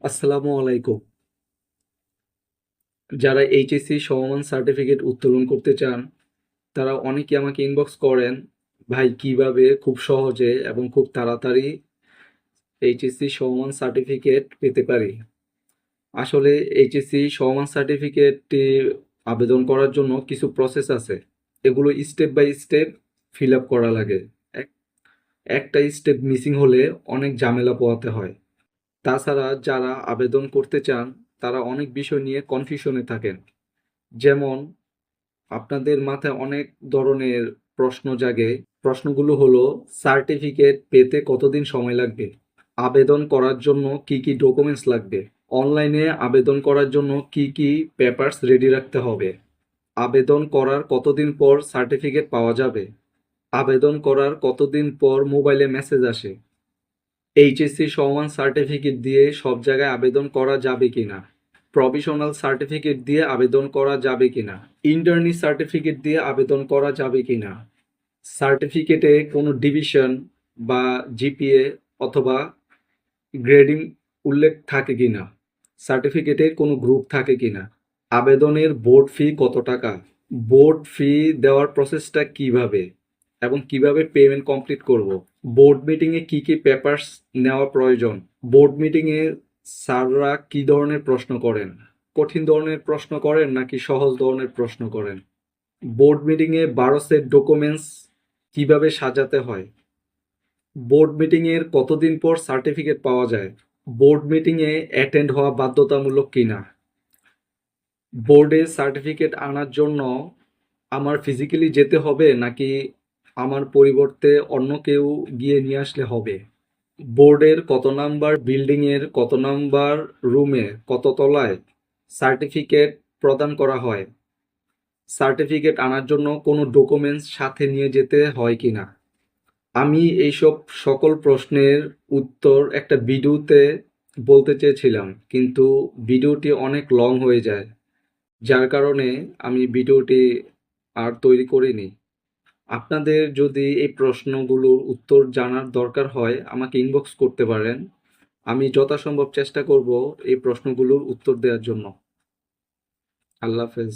আসসালামু আলাইকুম। যারা এইচএসসি সমমান সার্টিফিকেট উত্তোলন করতে চান, তারা অনেকে আমাকে ইনবক্স করেন, ভাই, কীভাবে? খুব সহজে এবং খুব তাড়াতাড়ি এইচএসসি সমমান সার্টিফিকেট পেতে পারি। আসলে এইচএসসি সমমান সার্টিফিকেটটি আবেদন করার জন্য কিছু প্রসেস আছে। এগুলো step by step fill up করা লাগে। এক- একটা স্টেপ মিসিং হলে অনেক ঝামেলা পোহাতে হয়। তাছাড়া যারা আবেদন করতে চান, তারা অনেক বিষয় নিয়ে কনফিউশনে থাকেন। যেমন, আপনাদের মাথায় অনেক ধরনের প্রশ্ন জাগে। প্রশ্নগুলো হলো সার্টিফিকেট পেতে কতদিন সময় লাগবে? আবেদন করার জন্য কি কি ডকুমেন্টস লাগবে? অনলাইনে আবেদন করার জন্য কি কি পেপারস রেডি রাখতে হবে? আবেদন করার কতদিন পর সার্টিফিকেট পাওয়া যাবে? আবেদন করার কতদিন পর মোবাইলে মেসেজ আসে? এইচএসসি সমান সার্টিফিকেট দিয়ে সব জায়গায় আবেদন করা যাবে কিনা? প্রভিশনাল সার্টিফিকেট দিয়ে আবেদন করা যাবে কিনা? ইন্টার্নি সার্টিফিকেট দিয়ে আবেদন করা যাবে কিনা? সার্টিফিকেটে কোনো ডিভিশন বা জিপিএ অথবা গ্রেডিং উল্লেখ থাকে কিনা? সার্টিফিকেটে কোনো গ্রুপ থাকে কিনা? আবেদনের বোর্ড ফি কত টাকা? বোর্ড ফি দেওয়ার প্রসেসটা কীভাবে? এবং কীভাবে পেমেন্ট কমপ্লিট করব? বোর্ড মিটিংয়ে কি কি পেপারস নেওয়া প্রয়োজন? বোর্ড মিটিংয়ে স্যাররা কি ধরনের প্রশ্ন করেন? কঠিন ধরনের প্রশ্ন করেন নাকি সহজ ধরনের প্রশ্ন করেন? বোর্ড মিটিংয়ে বারো সেট ডকুমেন্টস কীভাবে সাজাতে হয়? বোর্ড মিটিংয়ের কতদিন পর সার্টিফিকেট পাওয়া যায়? বোর্ড মিটিংয়ে অ্যাটেন্ড হওয়া বাধ্যতামূলক কিনা? বোর্ডে সার্টিফিকেট আনার জন্য আমার ফিজিক্যালি যেতে হবে নাকি আমার পরিবর্তে অন্য কেউ গিয়ে নিয়ে আসলে হবে। বোর্ডের কত নাম্বার, বিল্ডিংয়ের কত নাম্বার, রুমে কত তলায় সার্টিফিকেট প্রদান করা হয়? সার্টিফিকেট আনার জন্য কোনো ডকুমেন্টস সাথে নিয়ে যেতে হয় কি না আমি এইসব সকল প্রশ্নের উত্তর একটা ভিডিওতে বলতে চেয়েছিলাম, কিন্তু ভিডিওটি অনেক লং হয়ে যায়। যার কারণে আমি ভিডিওটি আর তৈরি করিনি। আপনাদের যদি এই প্রশ্নগুলোর উত্তর জানার দরকার হয়, আমাকে ইনবক্স করতে পারেন। আমি যথাসম্ভব চেষ্টা করব এই প্রশ্নগুলোর উত্তর দেওয়ার জন্য। আল্লাহ হাফেজ।